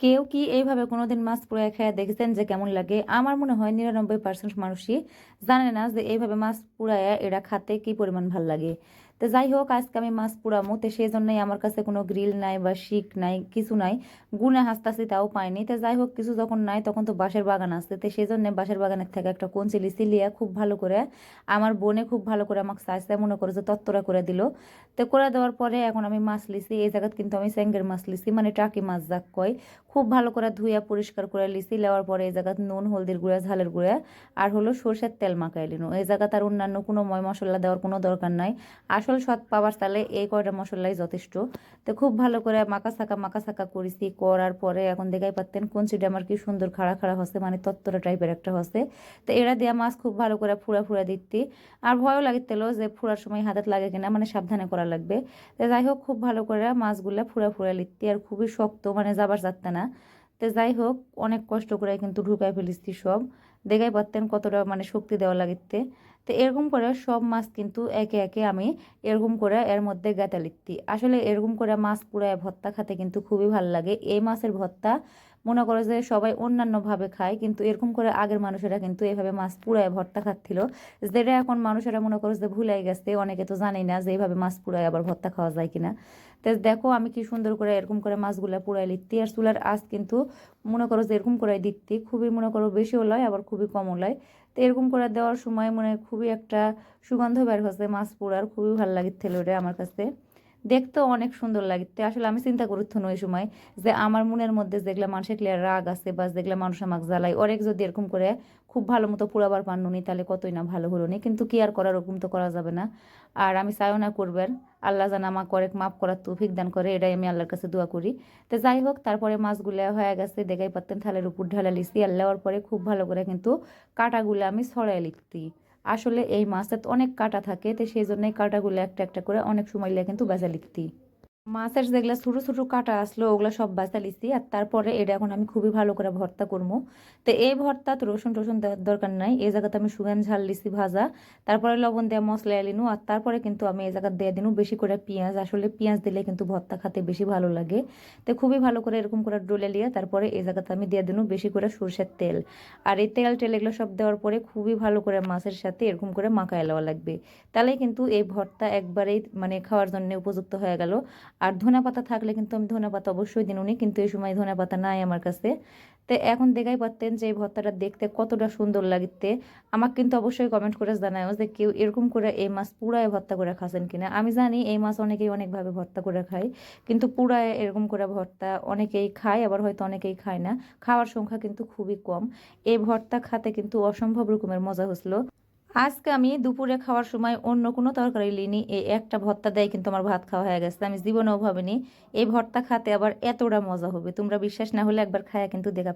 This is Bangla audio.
কেউ কি এইভাবে কোনোদিন মাছ পরে খেয়ে দেখেছেন যে কেমন লাগে? আমার মনে হয় নিরানব্বই পার্সেন্ট মানুষই জানে না যে এইভাবে মাছ পুড়ায় এরা খাতে কি পরিমাণ ভালো লাগে। তো যাই হোক আজকে আমি মাছ পুড়ামো তো সেই জন্যই আমার কাছে কোনো গ্রিল নাই বা শিক নাই, কিছু নাই। গুনে হাসতাছি, তাও পাইনি। তো যাই হোক কিছু যখন নাই, তখন তো বাঁশের বাগান আছে। তো সেই জন্য বাঁশের বাগানের থেকে একটা কঞ্চি লিচি লিয়া খুব ভালো করে। আমার বোনে খুব ভালো করে আমাকে চাইছে মনে করে যে তত্তরা করে দিল। তো করে দেওয়ার পরে এখন আমি মাছ লিছি। এই জায়গাত কিন্তু আমি স্যাঙ্গের মাছ লিছি মানে টাকি মাছ যাক কয়। খুব ভালো করে ধুইয়া পরিষ্কার করে লিছি। লেওয়ার পরে এই জায়গাত নুন, হলদির গুঁড়া, ঝালের গুঁড়া, আর হলো সর্ষের তেল মাখাই লিনু। এই জায়গাত আর অন্যান্য কোনো ময় মশলা দেওয়ার কোনো দরকার নাই। আসল স্বাদ পাওয়ার তালে এই কয়টা মশলাই যথেষ্ট। তো খুব ভালো করে মাকা সাকা মাকা সাকা করেছি, করার পরে এখন দেখাই পারতেন কোন কঞ্চিটা আমার কি সুন্দর খাড়া খাড়া হচ্ছে মানে তত্তরা টাইপের একটা হচ্ছে। তো এরা দেওয়া মাছ খুব ভালো করে ফুড়া ফুড়া দিতে আর ভয়ও লাগিতেল যে ফুড়ার সময় হাতের লাগে কিনা মানে সাবধানে করা লাগবে। তো যাই হোক, খুব ভালো করে মাছগুলা ফুড়া ফুড়া লিখতে আর খুবই শক্ত মানে যাবার যাচ্ছে না। তো যাই হোক, অনেক কষ্ট করে কিন্তু ঢুকাই ফেলিছি সব। দেখাই পারতেন কতটা মানে শক্তি দেওয়া লাগিতে। তো এরকম করে সব মাছ কিন্তু একে একে আমি এরকম করে এর মধ্যে গাঁথা লিখতি। আসলে এরকম করে মাছ পুরায় ভত্তা খেতে কিন্তু খুবই ভালো লাগে। এই মাছের ভর্তা মনে করো যে সবাই অন্যান্যভাবে খায়, কিন্তু এরকম করে আগের মানুষেরা কিন্তু এভাবে মাছ পুড়ায় ভর্তা খাচ্ছিল। যেটা এখন মানুষেরা মনে করো যে ভুলাই গেছে, অনেকে তো জানেই না যে এইভাবে মাছ পুড়ায় আবার ভর্তা খাওয়া যায় কিনা। তো দেখো আমি কি সুন্দর করে এরকম করে মাছগুলো পুরাই লিখতে আর চুলার আঁচ কিন্তু মনে করো যে এরকম করে দিতি খুবই মনে করো বেশিও লয়, আবার খুবই কমও লয়। তো এরকম করে দেওয়ার সময় মনে খুবই একটা সুগন্ধ বের হচ্ছে মাছ পোড়ার, খুবই ভালো লাগিছিল ওটা আমার কাছে। দেখতেও অনেক সুন্দর লাগিতে। আসলে আমি চিন্তা করতো ওই সময় যে আমার মনের মধ্যে যেগুলো মানুষের ক্লিয়ার রাগ আছে বা যেগুলো মানুষ আমাকে জ্বালায় অনেক যদি এরকম করে খুব ভালো মতো পুরাবার পারনুনি তাহলে কতই না ভালো হলো নি। কিন্তু কি আর করার, ওরকম তো করা যাবে না। আর আমি চাইও না করবেন, আল্লাহ যেন আমাকে অনেক মাফ করার তৌফিক দান করে, এটাই আমি আল্লাহর কাছে দোয়া করি। তো যাই হোক, তারপরে মাছগুলো হয়ে গেছে, দেখাই পারতেন, থালের উপর ঢালা লিছি আর লেওয়ার পরে খুব ভালো করে কিন্তু কাটাগুলো আমি ছড়াই লিখতি। আসলে এই মাছের অনেক কাটা থাকে, তো সেই জন্যই কাটাগুলো একটা একটা করে অনেক সময় লাগে কিন্তু বেজা লিখতি। মাছের যেগুলো ছোটো ছোটো কাটা আসলো, ওগুলো সব বাঁচা লিছি। আর তারপরে এটা এখন আমি খুবই ভালো করে ভর্তা করব। তো এই ভর্তা তো রসুন টসুন দেওয়ার দরকার নাই। এই জায়গাতে আমি সুগান ঝাল লিছি ভাজা। তারপরে লবণ দেওয়া মশলা এলিনু আর তারপরে কিন্তু আমি এই জায়গা দিয়ে দিনু বেশি করে পেঁয়াজ। আসলে পেঁয়াজ দিলে কিন্তু ভর্তা খেতে বেশি ভালো লাগে। তো খুবই ভালো করে এরকম করে ডলে লিয়ে তারপরে এই জায়গাতে আমি দিয়ে দিনু বেশি করে সরষের তেল। আর এই তেল টেল এগুলো সব দেওয়ার পরে খুবই ভালো করে মাছের সাথে এরকম করে মাখায় লওয়া লাগবে। তাহলে কিন্তু এই ভর্তা একবারেই মানে খাওয়ার জন্য উপযুক্ত হয়ে গেল। আর ধনে পাতা থাকলে কিন্তু আমি ধনে পাতা অবশ্যই দিন। উনি কিন্তু এই সময় ধনে পাতা নাই আমার কাছে। তো এখন দেখাই পারতেন যে এই ভর্তাটা দেখতে কতটা সুন্দর লাগতে। আমাকে কিন্তু অবশ্যই কমেন্ট করে জানায় যে কেউ এরকম করে এই মাছ পুরায় ভর্তা করে খাচ্ছেন কিনা। আমি জানি এই মাছ অনেকেই অনেকভাবে ভর্তা করে খায়, কিন্তু পুরায় এরকম করে ভর্তা অনেকেই খায়, আবার হয়তো অনেকেই খায় না। খাওয়ার সংখ্যা কিন্তু খুবই কম। এই ভর্তা খাতে কিন্তু অসম্ভব রকমের মজা হচ্ছিল। আজকে আমি দুপুরে খাওয়ার সময় অন্য কোনো তরকারি লিনি। এই একটা ভর্তা দেয় কিন্তু আমার ভাত খাওয়া হয়ে গেছে। আমি জীবনেও ভাবিনি, এই ভর্তা খাতে আবার এতটা মজা হবে। তোমরা বিশ্বাস না হলে একবার খায়া কিন্তু দেখা